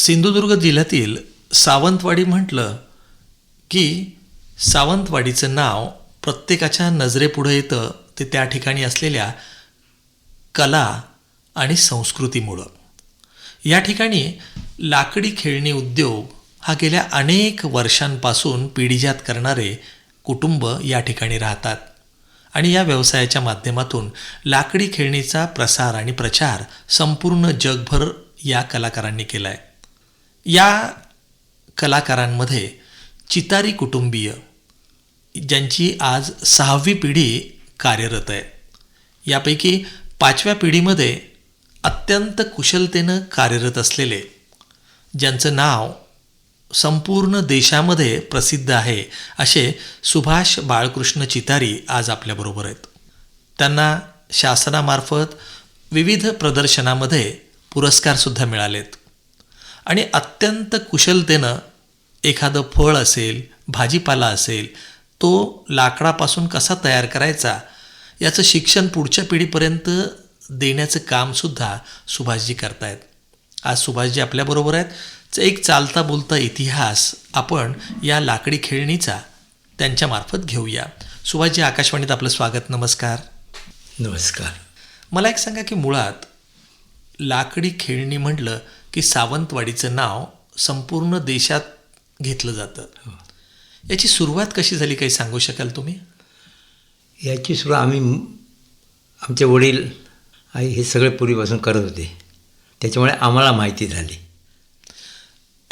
सिंधुदुर्ग जिल्ह्यातील सावंतवाडी म्हटलं की सावंतवाडीचं नाव प्रत्येकाच्या नजरेपुढं येतं ते त्या ठिकाणी असलेल्या कला आणि संस्कृतीमुळं. या ठिकाणी लाकडी खेळणी उद्योग हा गेल्या अनेक वर्षांपासून पिढीजात करणारे कुटुंब या ठिकाणी राहतात. आणि या व्यवसायाच्या माध्यमातून लाकडी खेळणीचा प्रसार आणि प्रचार संपूर्ण जगभर या कलाकारांनी केला आहे या कलाकारांमध्ये चितारी कुटुंबीय ज्यांची आज सहावी पिढी कार्यरत आहे. यापैकी पाचव्या पिढीमध्ये अत्यंत कुशलतेनं कार्यरत असलेले ज्यांचं नाव संपूर्ण देशामध्ये प्रसिद्ध आहे असे सुभाष बाळकृष्ण चितारी आज आपल्याबरोबर आहेत. त्यांना शासनामार्फत विविध प्रदर्शनामध्ये पुरस्कारसुद्धा मिळालेत. आणि अत्यंत कुशलतेनं एखादं फळ असेल भाजीपाला असेल तो लाकडापासून कसा तयार करायचा याचं शिक्षण पुढच्या पिढीपर्यंत देण्याचं कामसुद्धा सुभाषजी करतायत. आज सुभाषजी आपल्याबरोबर आहेत. एक चालता बोलता इतिहास आपण या लाकडी खेळणीचा त्यांच्यामार्फत घेऊया. सुभाषजी आकाशवाणीत आपलं स्वागत नमस्कार. नमस्कार. मला एक सांगा की मुळात लाकडी खेळणी म्हटलं की सावंतवाडीचं नाव संपूर्ण देशात घेतलं जातं. याची सुरुवात कशी झाली काही सांगू शकाल तुम्ही? याची सुरुवात आम्ही आमचे वडील आई हे सगळे पूर्वीपासून करत होते. त्याच्यामुळे आम्हाला माहिती झाली.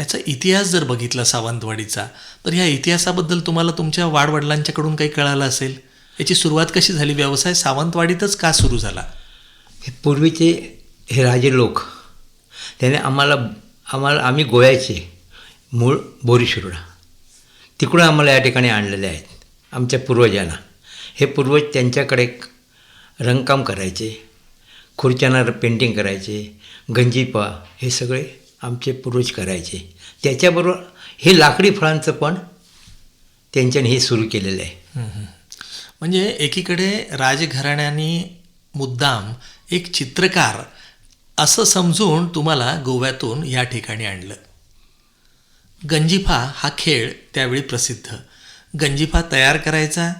याचा इतिहास जर बघितला सावंतवाडीचा तर ह्या इतिहासाबद्दल तुम्हाला तुमच्या वाडवडिलांच्याकडून काही कळालं असेल? याची सुरुवात कशी झाली? व्यवसाय सावंतवाडीतच का सुरू झाला? हे पूर्वीचे हे राजे लोक त्याने आम्हाला आम्हाला आम्ही गोव्याचे मूळ बोरीशिरोडा. तिकडून आम्हाला या ठिकाणी आणलेले आहेत आमच्या पूर्वजांना. हे पूर्वज त्यांच्याकडे रंगकाम करायचे खुर्च्यांना पेंटिंग करायचे गंजीपा हे सगळे आमचे पूर्वज करायचे. त्याच्याबरोबर हे लाकडी फळांचं पण त्यांच्याने हे सुरू केलेलं आहे. म्हणजे एकीकडे राजघराण्याने मुद्दाम एक चित्रकार असं समजून तुम्हाला गोव्यातून या ठिकाणी आणलं. गंजिफा हा खेळ त्यावेळी प्रसिद्ध. गंजिफा तयार करायचा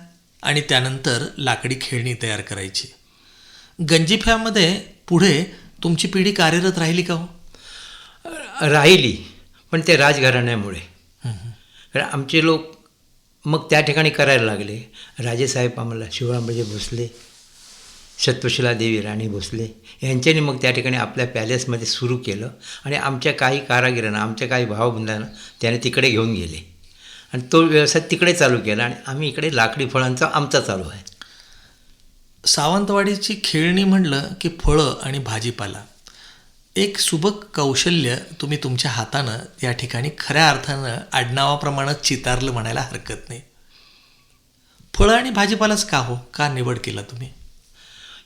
आणि त्यानंतर लाकडी खेळणी तयार करायची. गंजिफ्यामध्ये पुढे तुमची पिढी कार्यरत राहिली का हो? राहिली पण ते राजघराण्यामुळे. कारण आमचे लोक मग त्या ठिकाणी करायला लागले. राजेसाहेब आम्हाला शिवरामराजे भोसले सत्वशिला देवी राणी भोसले यांच्यानी मग त्या ठिकाणी आपल्या पॅलेसमध्ये सुरू केलं आणि आमच्या काही कारागिरांना आमच्या काही भावबंधांना त्याने तिकडे घेऊन गेले. आणि तो व्यवसाय तिकडे चालू केला आणि आम्ही इकडे लाकडी फळांचा आमचा चालू आहे. सावंतवाडीची खेळणी म्हणलं की फळं आणि भाजीपाला. एक सुबक कौशल्य तुम्ही तुमच्या हातानं या ठिकाणी खऱ्या अर्थानं आडनावाप्रमाणे चितारलं म्हणायला हरकत नाही. फळं आणि भाजीपालाच का हो? का निवड केला तुम्ही?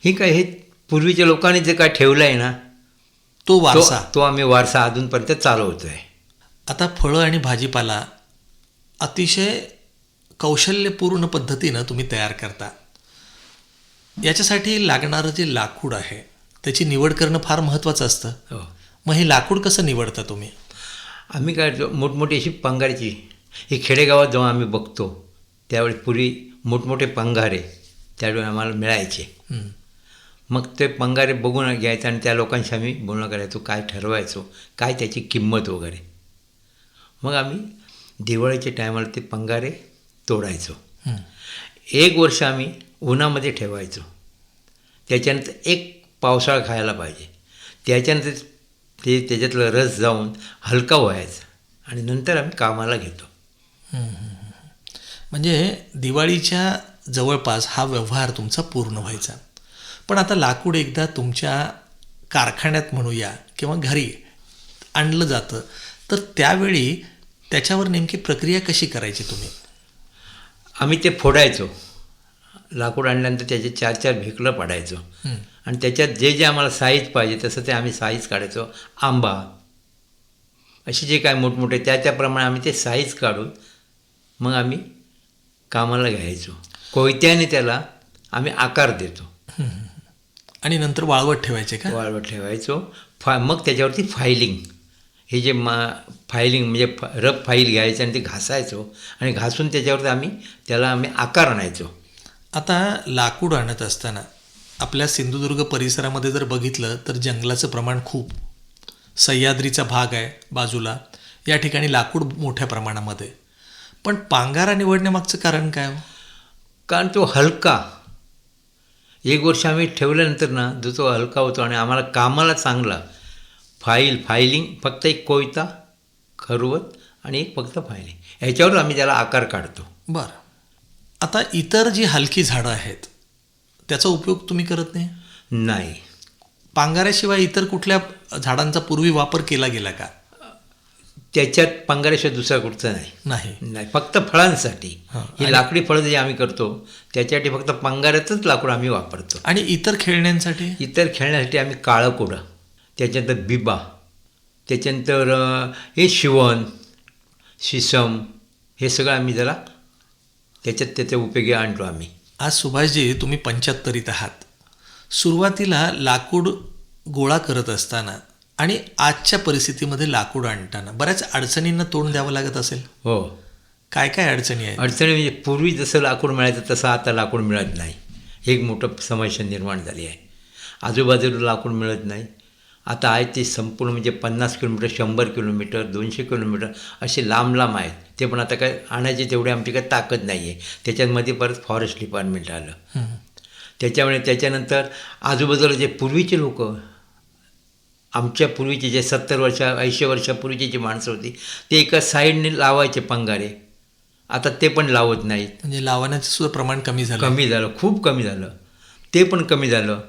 हे काय हे पूर्वीच्या लोकांनी जे काय ठेवलं आहे ना तो वारसा. तो आम्ही वारसा अजूनपर्यंत चालवतो आहे आता फळं आणि भाजीपाला अतिशय कौशल्यपूर्ण पद्धतीनं तुम्ही तयार करता. याच्यासाठी लागणारं जे लाकूड आहे त्याची निवड करणं फार महत्त्वाचं असतं. हो. मग हे लाकूड कसं निवडता तुम्ही? आम्ही काय मोठमोठी अशी पंगारची ही खेडेगावात जेव्हा आम्ही बघतो त्यावेळी पूर्वी मोठमोठे पंगारे त्यावेळी आम्हाला मिळायचे. मग ते पंगारे बघून घ्यायचं आणि त्या लोकांशी आम्ही बोलणं करायचो काय ठरवायचो काय त्याची किंमत वगैरे. मग आम्ही दिवाळीच्या टायमाला ते पंगारे तोडायचो. एक वर्ष आम्ही उन्हामध्ये ठेवायचो. त्याच्यानंतर एक पावसाळा खायला पाहिजे. त्याच्यानंतर ते त्याच्यातलं रस जाऊन हलका व्हायचा आणि नंतर आम्ही कामाला घेतो. म्हणजे दिवाळीच्या जवळपास हा व्यवहार तुमचा पूर्ण व्हायचा. पण आता लाकूड एकदा तुमच्या कारखान्यात म्हणूया किंवा घरी आणलं जातं तर त्यावेळी त्याच्यावर नेमकी प्रक्रिया कशी करायची तुम्ही? आम्ही ते फोडायचो. लाकूड आणल्यानंतर त्याचे चार चार भेकलं पाडायचो. आणि त्याच्यात जे जे आम्हाला साईज पाहिजे तसं ते आम्ही साईज काढायचो. आंबा असे जे काय मोठमोठे त्या त्याप्रमाणे आम्ही ते साईज काढून मग आम्ही कामाला घ्यायचो. कोयत्याने त्याला आम्ही आकार देतो. आणि नंतर वाळवत ठेवायचे का? वाळवत ठेवायचो. फा मग त्याच्यावरती फायलिंग. हे जे मा फायलिंग म्हणजे फ रफ फाईल घ्यायचं आणि ते घासायचो. आणि घासून त्याच्यावरती आम्ही त्याला आम्ही आकार आणायचो. आता लाकूड आणत असताना आपल्या सिंधुदुर्ग परिसरामध्ये जर बघितलं तर जंगलाचं प्रमाण खूप. सह्याद्रीचा भाग आहे बाजूला. या ठिकाणी लाकूड मोठ्या प्रमाणामध्ये. पण पांगारा निवडण्यामागचं कारण काय हो? कारण तो हलका. एक वर्ष आम्ही ठेवल्यानंतर ना जो तो हलका होतो आणि आम्हाला कामाला चांगला. फाईल फायलिंग फक्त एक कोयता खरवत आणि एक फक्त फायलिंग ह्याच्यावर आम्ही त्याला आकार काढतो. बरं. आता इतर जी हलकी झाडं आहेत त्याचा उपयोग तुम्ही करत नाही? नाही. पांगाऱ्याशिवाय इतर कुठल्या झाडांचा पूर्वी वापर केला गेला का? त्याच्यात पंगाऱ्याशिवाय दुसरा कुठचा नाही. नाही. नाही फक्त फळांसाठी. हां, लाकडी फळं जे आम्ही करतो त्याच्यासाठी फक्त पंगाऱ्याचंच लाकूड आम्ही वापरतो. आणि इतर खेळण्यांसाठी? इतर खेळण्यासाठी आम्ही काळं कोडं त्याच्यानंतर बिबा त्याच्यानंतर हे शिवण शिसम हे सगळं आम्ही जरा त्याच्यात त्याच्या उपयोगी आणतो आम्ही. आज सुभाषजी तुम्ही पंच्याहत्तरीत आहात. सुरुवातीला लाकूड गोळा करत असताना आणि आजच्या परिस्थितीमध्ये लाकूड आणताना बऱ्याच अडचणींना तोंड द्यावं लागत असेल? हो. काय काय अडचणी आहेत? अडचणी म्हणजे पूर्वी जसं लाकूड मिळायचं तसं आता लाकूड मिळत नाही. हे एक मोठं समस्या निर्माण झाली आहे. आजूबाजूला लाकूड मिळत नाही. आता आहे ते संपूर्ण म्हणजे पन्नास किलोमीटर शंभर किलोमीटर दोनशे किलोमीटर असे लांब लांब आहेत. ते पण आता काय आणायचे तेवढी आमची काही ताकद नाही आहे त्याच्यामध्ये परत फॉरेस्ट डिपार्टमेंट आलं. त्याच्यामुळे त्याच्यानंतर आजूबाजूला जे पूर्वीचे लोक आमच्या पूर्वीचे जे सत्तर वर्षा ऐंशी वर्षापूर्वीची जी माणसं होती ते एका साईडने लावायचे पंगारे. आता ते पण लावत नाहीत. म्हणजे लावण्याचं सुद्धा प्रमाण कमी झालं. कमी झालं खूप कमी झालं. ते पण कमी झालं.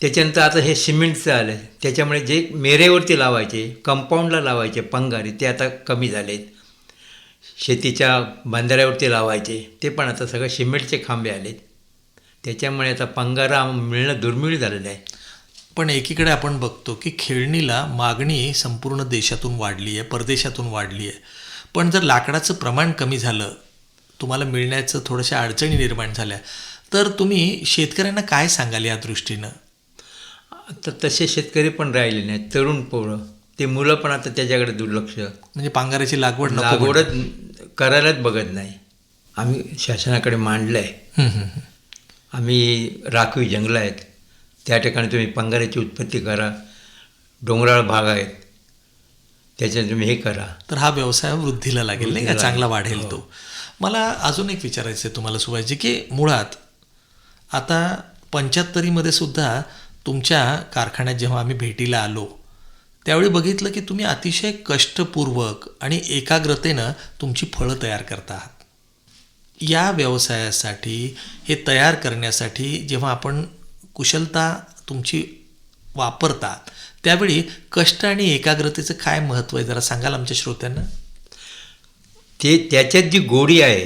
त्याच्यानंतर आता हे सिमेंटचं आलं त्याच्यामुळे जे मेरेवरती लावायचे कंपाऊंडला लावायचे पंगारे ते आता कमी झालेत. शेतीच्या बांधाऱ्यावरती लावायचे ते पण आता सगळं सिमेंटचे खांबे आलेत. त्याच्यामुळे आता पंगारा मिळणं दुर्मिळ झालेलं आहे. पण एकीकडे आपण बघतो की खेळणीला मागणी संपूर्ण देशातून वाढली आहे परदेशातून वाढली आहे. पण जर लाकडाचं प्रमाण कमी झालं तुम्हाला मिळण्याचं थोड्याशा अडचणी निर्माण झाल्या तर तुम्ही शेतकऱ्यांना काय सांगाल या दृष्टीनं? आता तसे शेतकरी पण राहिले नाहीत तरुण पोरं. ते मुलं पण आता त्याच्याकडे दुर्लक्ष. म्हणजे पांगाराची लागवड लागवडच करायलाच बघत नाही. आम्ही शासनाकडे मांडलं आहे. आम्ही राखीव जंगलं आहेत. त्या ठिकाणी तुम्ही पंगाराची उत्पत्ती करा. डोंगराळ भाग आहेत. त्याच्यात तुम्ही हे करा. तर हा व्यवसाय वृद्धीला लागेल नाही का? चांगला. वाढेल तो. मला अजून एक विचारायचं आहे तुम्हाला सुभाषजी की मुळात आता पंच्याहत्तरीमध्ये सुद्धा तुमच्या कारखान्यात जेव्हा आम्ही भेटीला आलो त्यावेळी बघितलं की तुम्ही अतिशय कष्टपूर्वक आणि एकाग्रतेनं तुमची फळं तयार करता आहात. या व्यवसायासाठी हे तयार करण्यासाठी जेव्हा आपण कुशलता तुमची वापरता त्यावेळी कष्ट आणि एकाग्रतेचं काय महत्त्व आहे? जरा सांगाल आमच्या श्रोत्यांना. ते त्याच्यात जी गोडी आहे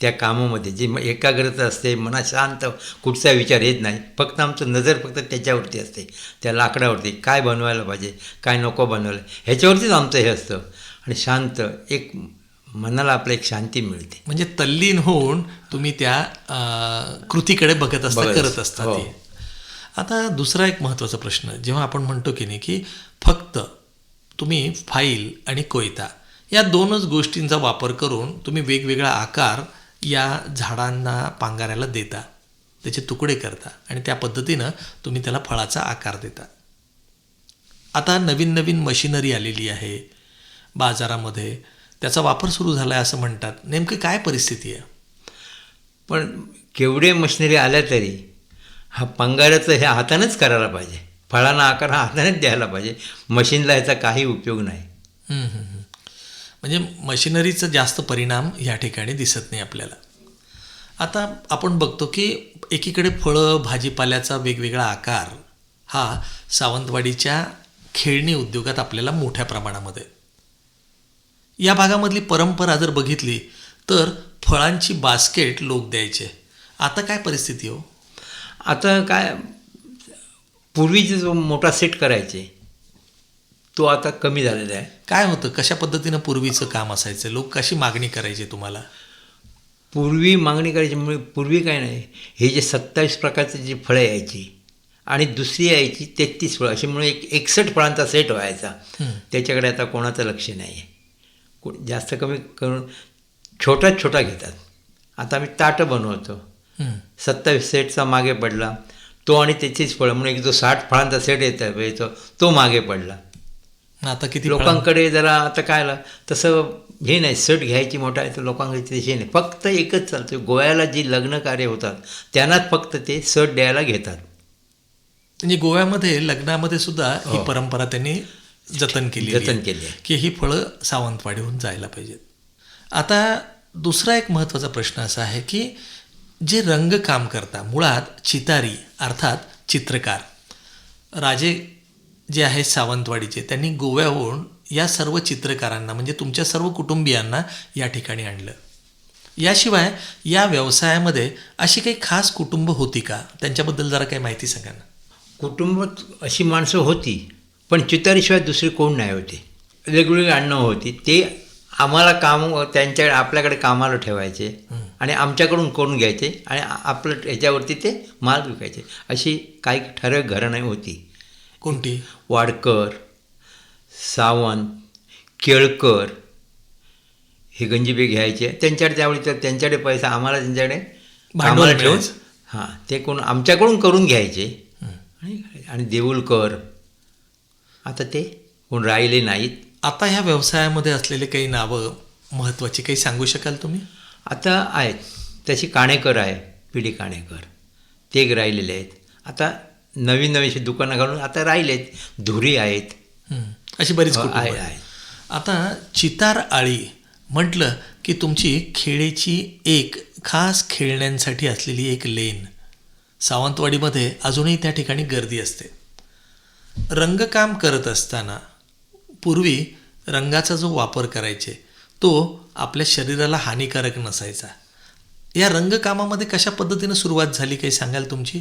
त्या कामामध्ये जी एकाग्रता असते मनात शांत कुठचा विचार येत नाही. फक्त आमचं नजर फक्त त्याच्यावरती असते. त्या लाकडावरती काय बनवायला पाहिजे काय नको बनवायला. ह्याच्यावरतीच आमचं हे असतं. आणि शांत एक मनाला आपलं एक शांती मिळते. म्हणजे तल्लीन होऊन तुम्ही त्या कृतीकडे बघत असता करत असतो. आता दुसरा एक महत्त्वाचा प्रश्न जेव्हा आपण म्हणतो की नाही की फक्त तुम्ही फाईल आणि कोयता या दोनच गोष्टींचा वापर करून तुम्ही वेगवेगळा आकार या झाडांना पांगाऱ्याला देता त्याचे तुकडे करता आणि त्या पद्धतीनं तुम्ही त्याला फळाचा आकार देता. आता नवीन नवीन मशिनरी आलेली आहे बाजारामध्ये त्याचा वापर सुरू झाला आहे असं म्हणतात. नेमकी काय परिस्थिती आहे? पण केवढे मशिनरी आल्या तरी हा पंगाराचं हे हातानेच करायला पाहिजे. फळांना आकार हा हातानेच द्यायला पाहिजे. मशीनला ह्याचा काही उपयोग नाही. म्हणजे मशिनरीचा जास्त परिणाम या ठिकाणी दिसत नाही आपल्याला. आता आपण बघतो की एकीकडे फळं भाजीपाल्याचा वेगवेगळा आकार हा सावंतवाडीच्या खेळणी उद्योगात आपल्याला मोठ्या प्रमाणामध्ये. या भागामधली परंपरा जर बघितली तर फळांची बास्केट लोक द्यायचे. आता काय परिस्थिती हो? आता काय पूर्वीचे जो मोठा सेट करायचे तो आता कमी झालेला आहे. काय होतं? कशा पद्धतीनं पूर्वीचं काम असायचं? लोक कशी मागणी करायचे तुम्हाला? पूर्वी मागणी करायची म्हणजे पूर्वी काय नाही हे जे सत्तावीस प्रकारची जी फळं यायची आणि दुसरी यायची तेहतीस फळं अशी म्हणून एक एकसष्ट फळांचा सेट व्हायचा. त्याच्याकडे आता कोणाचं लक्ष नाही आहे को जास्त कमी करून छोटाच छोटा घेतात. आता आम्ही ताटं बनवतो. सत्तावीस सेटचा मागे पडला. तो आणि त्याचीच फळं म्हणून एक जो साठ फळांचा सेट येतो येतो तो मागे पडला. आता किती लोकांकडे जरा आता काय तसं हे नाही सट घ्यायची मोठा आहे तर लोकांकडे तशी नाही. फक्त एकच चालतं गोव्याला जी लग्न कार्य होतात त्यांनाच फक्त ते सट द्यायला घेतात. म्हणजे गोव्यामध्ये लग्नामध्ये सुद्धा ही हो. परंपरा त्यांनी जतन केली जतन केली आहे. की ही फळं सावंतवाडीहून जायला पाहिजेत. आता दुसरा एक महत्त्वाचा प्रश्न असा आहे की जे रंगकाम करता मुळात चितारी अर्थात चित्रकार. राजे जे आहेत सावंतवाडीचे त्यांनी गोव्याहून या सर्व चित्रकारांना म्हणजे तुमच्या सर्व कुटुंबियांना या ठिकाणी आणलं. याशिवाय या व्यवसायामध्ये अशी काही खास कुटुंब होती का? त्यांच्याबद्दल जरा काही माहिती सांगा ना. कुटुंबात अशी माणसं होती पण चितारीशिवाय दुसरे कोण नाही होते. वेगवेगळी अन्न होती ते आम्हाला काम त्यांच्या आपल्याकडे कामाला ठेवायचे. आणि आमच्याकडून करून घ्यायचे? आणि आपलं ह्याच्यावरती ते माल विकायचे. अशी काही ठराविक घराणी होती. कोणती? वाडकर सावंत केळकर हे गंजीबे घ्यायचे. त्यांच्याकडे त्यावेळी तर त्यांच्याकडे पैसा आम्हाला त्यांच्याकडे भांडवल ठेवून. हां ते कोण आमच्याकडून करून घ्यायचे. आणि आणि देऊळकर आता ते कोण राहिले नाहीत. आता ह्या व्यवसायामध्ये असलेले काही नावं महत्त्वाची काही सांगू शकाल तुम्ही? आता आहेत. तशी काणेकर आहे पिढी काणेकर. ते राहिलेले आहेत. आता नवीन नवीन दुकानं घालून आता राहिलेत. धुरी आहेत. अशी बरीच हो. आहे. आता चितार आळी म्हटलं की तुमची खेळेची एक खास खेळण्यांसाठी असलेली एक लेन. सावंतवाडीमध्ये अजूनही त्या ठिकाणी गर्दी असते. रंगकाम करत असताना पूर्वी रंगाचा जो वापर करायचे तो आपल्या शरीराला हानिकारक नसायचा. या रंगकामामध्ये कशा पद्धतीनं सुरुवात झाली काही सांगाल तुमची?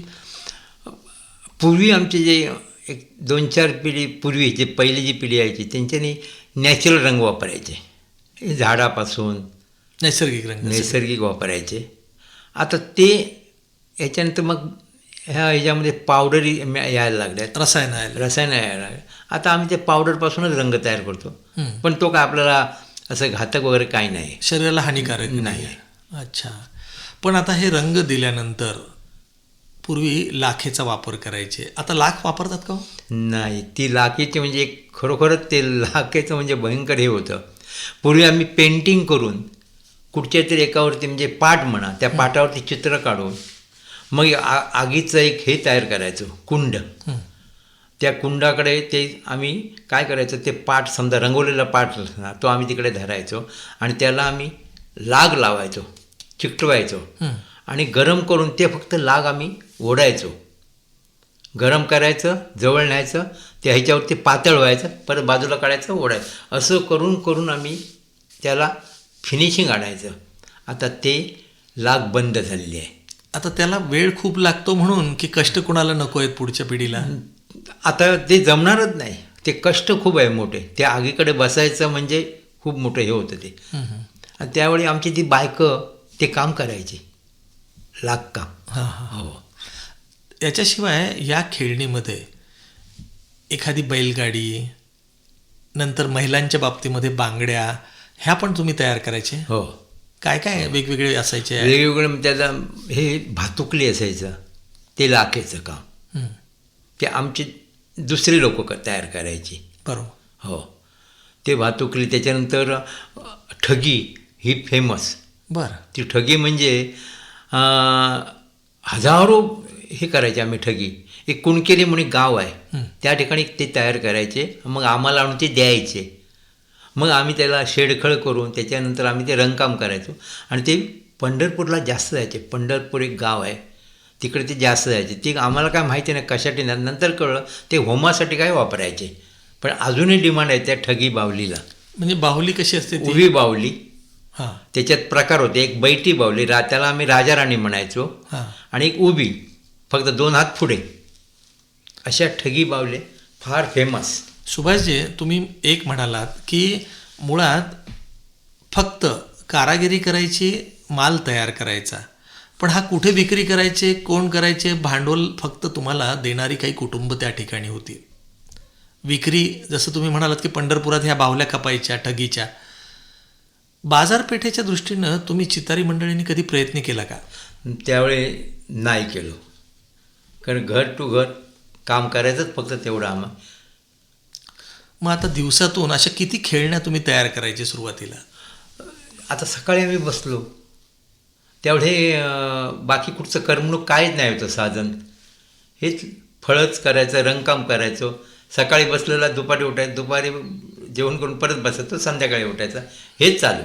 पूर्वी आमचे जे एक दोन चार पिढी पूर्वी जे पहिली जी पिढी यायची त्यांच्यानी नॅचरल रंग वापरायचे. झाडापासून नैसर्गिक रंग नैसर्गिक. वापरायचे. आता ते याच्यानंतर मग ह्या ह्याच्यामध्ये पावडरी यायला लागल्यात. रसायन रसायनं यायला लागले आता आम्ही ते पावडरपासूनच रंग तयार करतो. पण तो काय आपल्याला असं घातक वगैरे काही नाही. शरीराला हानिकारक नाही. अच्छा. पण आता हे रंग दिल्यानंतर पूर्वी लाखेचा वापर करायचे. आता लाख वापरतात का हो? नाही ती लाखेची म्हणजे एक खरोखरच ते लाखेचं म्हणजे भयंकर हे होतं. पूर्वी आम्ही पेंटिंग करून कुठच्या तरी एकावरती म्हणजे पाट म्हणा त्या पाटावरती चित्र काढून मग आ आगीचं एक हे तयार करायचो कुंड. त्या कुंडाकडे ते आम्ही काय करायचं ते पाट समजा रंगवलेला पाट तो आम्ही तिकडे धरायचो आणि त्याला आम्ही लाग लावायचो चिकटवायचो. आणि गरम करून ते फक्त लाग आम्ही ओढायचो. गरम करायचं जवळ न्यायचं ते ह्याच्यावरती पातळ व्हायचं परत बाजूला काढायचं ओढायचं. असं करून करून आम्ही त्याला फिनिशिंग आणायचं. आता ते लाग बंद झालेली आहे. आता त्याला वेळ खूप लागतो म्हणून की कष्ट कुणाला नको आहेत पुढच्या पिढीला? आता ते जमणारच नाही. ते कष्ट खूप आहे मोठे. त्या आगीकडे बसायचं म्हणजे खूप मोठं हे होतं ते. हं, हं. आणि त्यावेळी आमची ती बायकं ते काम करायची. लागकाम हां हां. हो. याच्याशिवाय या खेळणीमध्ये एखादी बैलगाडी नंतर महिलांच्या बाबतीमध्ये बांगड्या ह्या पण तुम्ही तयार करायचे? हो. काय काय वेगवेगळे असायचे? वेगवेगळं त्याला हे भातुकली असायचं. ते लाखेचं काम. ते आमचे दुसरे लोक तयार करायचे. बरोबर. हो. ते भातुकली त्याच्यानंतर ठगी ही फेमस बरं. ती ठगी म्हणजे हजारो हे करायचे आम्ही ठगी. एक कुणकेली म्हणून एक गाव आहे. त्या ठिकाणी ते तयार करायचे. मग आम्हाला आणून ते द्यायचे. मग आम्ही त्याला शेडखळ करून त्याच्यानंतर आम्ही ते रंगकाम करायचो. आणि ते पंढरपूरला जास्त जायचे. पंढरपूर एक गाव आहे. तिकडे ते जास्त जायचे. ते आम्हाला काय माहिती नाही कशासाठी नाही नंतर कळलं ते होमासाठी काय वापरायचे. पण अजूनही डिमांड आहे त्या ठगी बावलीला. म्हणजे बाहुली कशी असते उभी बावली. हां. त्याच्यात प्रकार होते. एक बैठी बावली. रा त्याला आम्ही राजा राणी म्हणायचो. हां. आणि एक उभी. फक्त दोन हात पुढे. अशा ठगी बावले. फार फेमस सुभाषजी तुम्ही एक म्हणालात की मुळात फक्त कारागिरी करायची माल तयार करायचा. पण हा कुठे विक्री करायचे कोण करायचे भांडवल फक्त तुम्हाला देणारी काही कुटुंब त्या ठिकाणी होती. विक्री जसं तुम्ही म्हणालात की पंढरपुरात ह्या बावल्या कपायच्या ठगीच्या. बाजारपेठेच्या दृष्टीनं तुम्ही चितारी मंडळींनी कधी प्रयत्न केला का? त्यावेळी नाही केलो. कारण घर टू घर काम करायचंच फक्त तेवढं आम्हा. मग आता दिवसातून अशा किती खेळण्या तुम्ही तयार करायचे सुरुवातीला? आता सकाळी आम्ही बसलो. तेवढे बाकी कुठचं करमणूक काहीच नाही होतं साधन. हेच फळच करायचं रंगकाम करायचो. सकाळी बसलेला दुपारी उठायचं दुपारी जेवण करून परत बसायचो संध्याकाळी उठायचं. हेच चालू.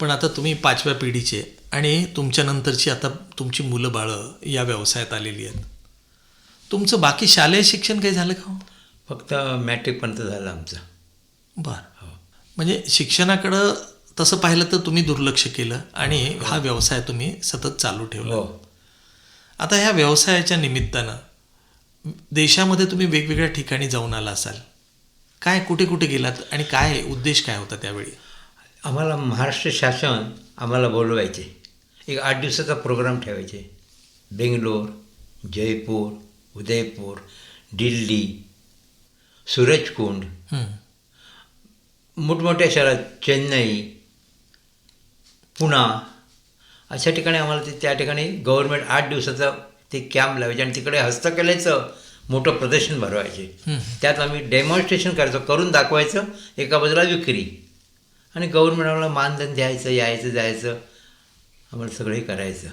पण आता तुम्ही पाचव्या पिढीचे आणि तुमच्या नंतरची आता तुमची मुलं बाळं या व्यवसायात आलेली आहेत. तुमचं बाकी शालेय शिक्षण काही झालं का हो? फक्त मॅट्रिकपर्यंत झालं आमचं. बरं. म्हणजे शिक्षणाकडं तसं पाहिलं तर तुम्ही दुर्लक्ष केलं आणि हा व्यवसाय तुम्ही सतत चालू ठेवला. हो. आता ह्या व्यवसायाच्या निमित्तानं देशामध्ये तुम्ही वेगवेगळ्या ठिकाणी जाऊन आला असाल. काय कुठे कुठे गेलात आणि काय उद्देश काय होता त्यावेळी? आम्हाला महाराष्ट्र शासन आम्हाला बोलवायचे. एक आठ दिवसाचा प्रोग्राम ठेवायचे. बेंगलोर जयपूर उदयपूर दिल्ली सूरजकुंड. मोठमोठ्या शहरात चेन्नई पुणा अशा ठिकाणी आम्हाला ते त्या ठिकाणी गव्हर्नमेंट आठ दिवसाचा ते कॅम्प लावायचे आणि तिकडे हस्तकलेचं मोठं प्रदर्शन भरवायचे. हं. त्यात आम्ही डेमॉन्स्ट्रेशन करायचो करून दाखवायचं एका बाजूला विक्री. आणि गव्हर्नमेंट आम्हाला मानधन द्यायचं यायचं जायचं. आम्हाला सगळंही करायचं.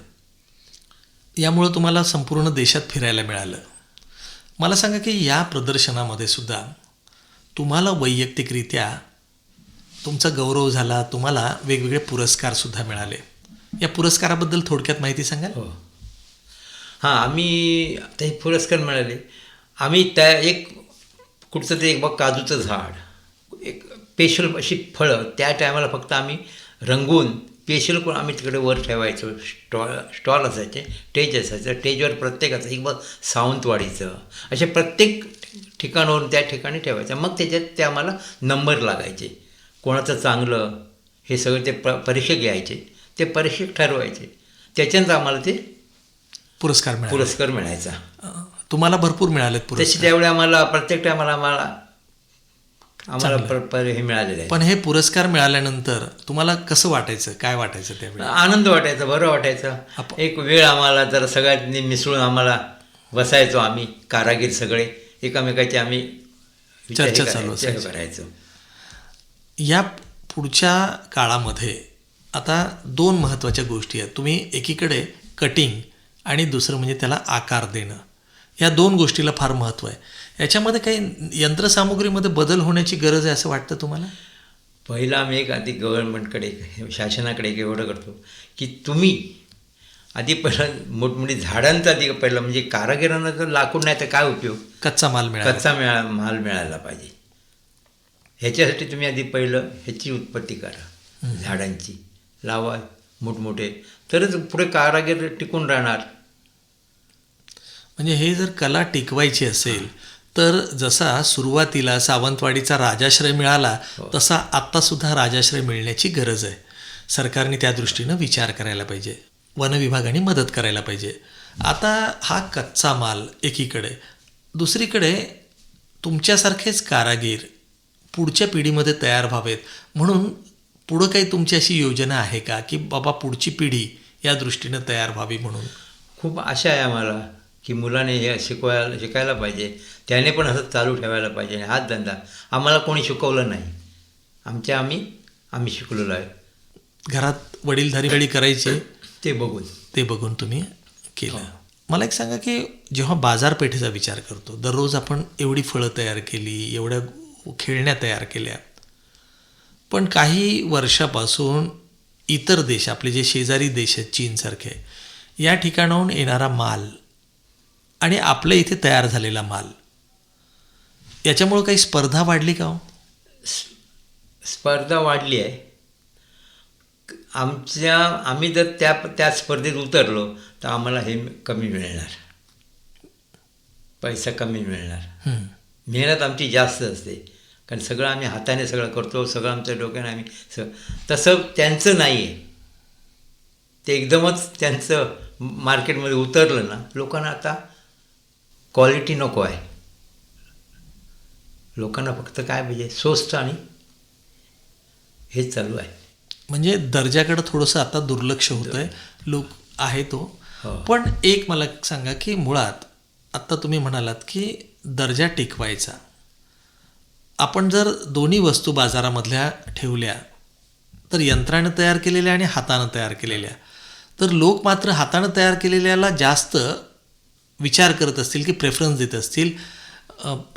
यामुळं तुम्हाला संपूर्ण देशात फिरायला मिळालं. मला सांगा की या प्रदर्शनामध्ये सुद्धा तुम्हाला वैयक्तिकरित्या तुमचा गौरव झाला तुम्हाला वेगवेगळे पुरस्कारसुद्धा मिळाले. या पुरस्काराबद्दल थोडक्यात माहिती सांगाल? हो. हां आम्ही ते पुरस्कार मिळाले. आम्ही त्या एक कुठचं ते एक बघ काजूचं झाड. एक स्पेशल अशी फळं त्या टायमाला फक्त आम्ही रंगवून स्पेशल करून आम्ही तिकडे वर ठेवायचो. स्टॉल स्टॉल असायचे स्टेज असायचं. स्टेजवर प्रत्येकाचं एक बघ सावंतवाडीचं. असे प्रत्येक ठिकाणावरून त्या ठिकाणी ठेवायचं. मग त्याच्यात ते आम्हाला नंबर लागायचे. कोणाचं चांगलं हे सगळं ते प परीक्षक यायचे ते परीक्षक ठरवायचे. त्याच्यानंतर आम्हाला ते पुरस्कार मिळाले. पुरस्कार मिळायचा. तुम्हाला भरपूर तशी पुरस्कार. त्यावेळी आम्हाला प्रत्येक टायमाला आम्हाला आम्हाला हे मिळालेलं आहे पण हे पुरस्कार मिळाल्यानंतर तुम्हाला कसं वाटायचं? काय वाटायचं त्यावेळी? आनंद वाटायचा बरं वाटायचं. एक वेळ आम्हाला जरा सगळ्यांनी मिसळून आम्हाला बसायचो आम्ही कारागीर सगळे एकामेकाची आम्ही चर्चा चालू. करायचो. या पुढच्या काळामध्ये आता दोन महत्त्वाच्या गोष्टी आहेत. तुम्ही एकीकडे कटिंग आणि दुसरं म्हणजे त्याला आकार देणं. या दोन गोष्टीला फार महत्त्व आहे. याच्यामध्ये काही यंत्रसामुग्रीमध्ये बदल होण्याची गरज आहे असं वाटतं तुम्हाला? पहिला आम्ही एक आधी गव्हर्नमेंटकडे शासनाकडे एक एवढं करतो की तुम्ही आधी पहिलं मोठमोठी झाडांचं आधी पहिलं म्हणजे कारागिरांना तर लाकूड नाही तर काय उपयोग? कच्चा माल मिळाला. कच्चा मिळा माल मिळाला पाहिजे. ह्याच्यासाठी तुम्ही आधी पहिलं ह्याची उत्पत्ती करा झाडांची. लावा मोठमोठे. तरच पुढे कारागीर टिकून राहणार. म्हणजे हे जर कला टिकवायची असेल तर जसा सुरुवातीला सावंतवाडीचा राजाश्रय मिळाला तसा आत्तासुद्धा राजाश्रय मिळण्याची गरज आहे. सरकारने त्या दृष्टीनं विचार करायला पाहिजे. वनविभागाने मदत करायला पाहिजे. आता हा कच्चा माल एकीकडे. दुसरीकडे तुमच्यासारखेच कारागीर पुढच्या पिढीमध्ये तयार व्हावेत. म्हणून पुढं काही तुमची अशी योजना आहे का? की बाबा पुढची पिढी या दृष्टीनं तयार व्हावी म्हणून? खूप आशा आहे आम्हाला की मुलाने हे शिकवायला शिकायला पाहिजे. त्याने पण असं चालू ठेवायला पाहिजे. आणि हाच धंदा. आम्हाला कोणी शिकवलं नाही. आमच्या आम्ही आम्ही शिकलेलो आहे. घरात वडीलधारी वेळी करायचे? ते बघून. ते बघून तुम्ही केलं. मला एक सांगा की जेव्हा बाजारपेठेचा विचार करतो दररोज आपण एवढी फळं तयार केली एवढ्या खेळण्या तयार केल्या. पण काही वर्षापासून इतर देश आपले जे शेजारी देश आहेत चीनसारखे या ठिकाणाहून येणारा माल आणि आपल्या इथे तयार झालेला माल याच्यामुळं काही स्पर्धा वाढली का हो? स्पर्धा वाढली आहे. आमच्या आम्ही जर त्या त्या स्पर्धेत उतरलो तर आम्हाला हे कमी मिळणार. पैसा कमी मिळणार. मेहनत आमची जास्त असते. कारण सगळं आम्ही हाताने सगळं करतो सगळं आमच्या डोक्याने आम्ही स तसं त्यांचं नाही आहे ते एकदमच त्यांचं मार्केटमध्ये उतरलं ना लोकांना आता क्वालिटी नको आहे. लोकांना फक्त काय पाहिजे स्वस्त आणि हेच चालू आहे. म्हणजे दर्जाकडे थोडंसं आता दुर्लक्ष होतं आहे लोक आहे तो हो. पण एक मला सांगा की मुळात आत्ता तुम्ही म्हणालात की दर्जा टिकवायचा. आपण जर दोन्ही वस्तू बाजारामधल्या ठेवल्या तर यंत्रानं तयार केलेल्या आणि हातानं तयार केलेल्या. तर लोक मात्र हातानं तयार केलेल्याला जास्त विचार करत असतील की प्रेफरन्स देत असतील.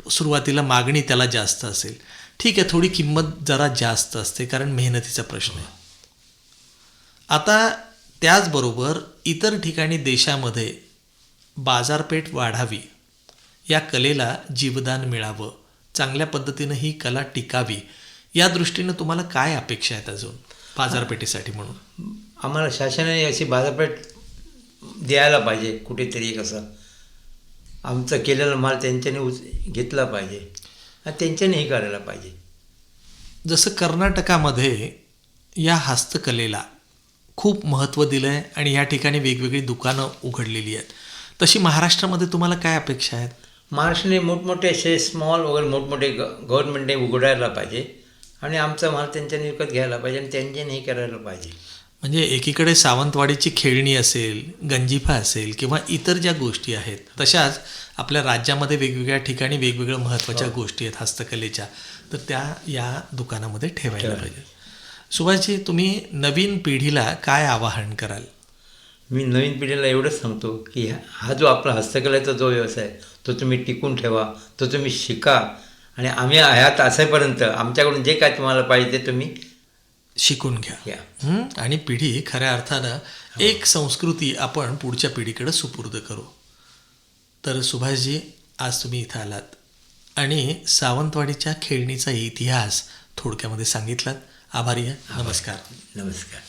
सुरुवातीला मागणी त्याला जास्त असेल. ठीक आहे थोडी किंमत जरा जास्त असते कारण मेहनतीचा प्रश्न आहे. आता त्याचबरोबर इतर ठिकाणी देशामध्ये बाजारपेठ वाढावी या कलेला जीवदान मिळावं. चांगल्या पद्धतीनं ही कला टिकावी. या दृष्टीनं तुम्हाला काय अपेक्षा आहेत अजून बाजारपेठेसाठी म्हणून? आम्हाला शासनाने अशी बाजारपेठ द्यायला पाहिजे कुठेतरी कसं आमचं केलेला माल त्यांच्याने उच घेतला पाहिजे. आणि त्यांच्याने हे करायला पाहिजे. जसं कर्नाटकामध्ये या हस्तकलेला खूप महत्त्व दिलं आहे आणि या ठिकाणी वेगवेगळी दुकानं उघडलेली आहेत. तशी महाराष्ट्रामध्ये तुम्हाला काय अपेक्षा आहेत? महाराष्ट्राने मोठमोठे असे स्मॉल वगैरे मोठमोठे ग गव्हर्नमेंटने उघडायला पाहिजे. आणि आमचा माल त्यांच्याने विकत घ्यायला पाहिजे आणि त्यांच्याने हे करायला पाहिजे. म्हणजे एकीकडे सावंतवाडीची खेळणी असेल गंजिफा असेल किंवा इतर ज्या गोष्टी आहेत तशाच आपल्या राज्यामध्ये वेगवेगळ्या ठिकाणी वेगवेगळ्या महत्त्वाच्या गोष्टी आहेत हस्तकलेच्या तर त्या या दुकानामध्ये ठेवायला ठेवायला. पाहिजे. सुभाषजी तुम्ही नवीन पिढीला काय आवाहन कराल? मी नवीन पिढीला एवढंच सांगतो की हा- हा जो आपला हस्तकलेचा जो व्यवसाय आहे, तो तुम्ही टिकून ठेवा तो तुम्ही शिका. आणि आम्ही हयात असेपर्यंत आमच्याकडून जे काय तुम्हाला पाहिजे ते तुम्ही शिकून घ्या. हं? आणि पिढी खऱ्या अर्थानं एक संस्कृती आपण पुढच्या पिढीकडे सुपूर्द करू. तर सुभाषजी आज तुम्ही इथं आलात. आणि सावंतवाडीच्या खेळणीचा इतिहास थोडक्यामध्ये सांगितलात. आभारी आहे. नमस्कार. नमस्कार.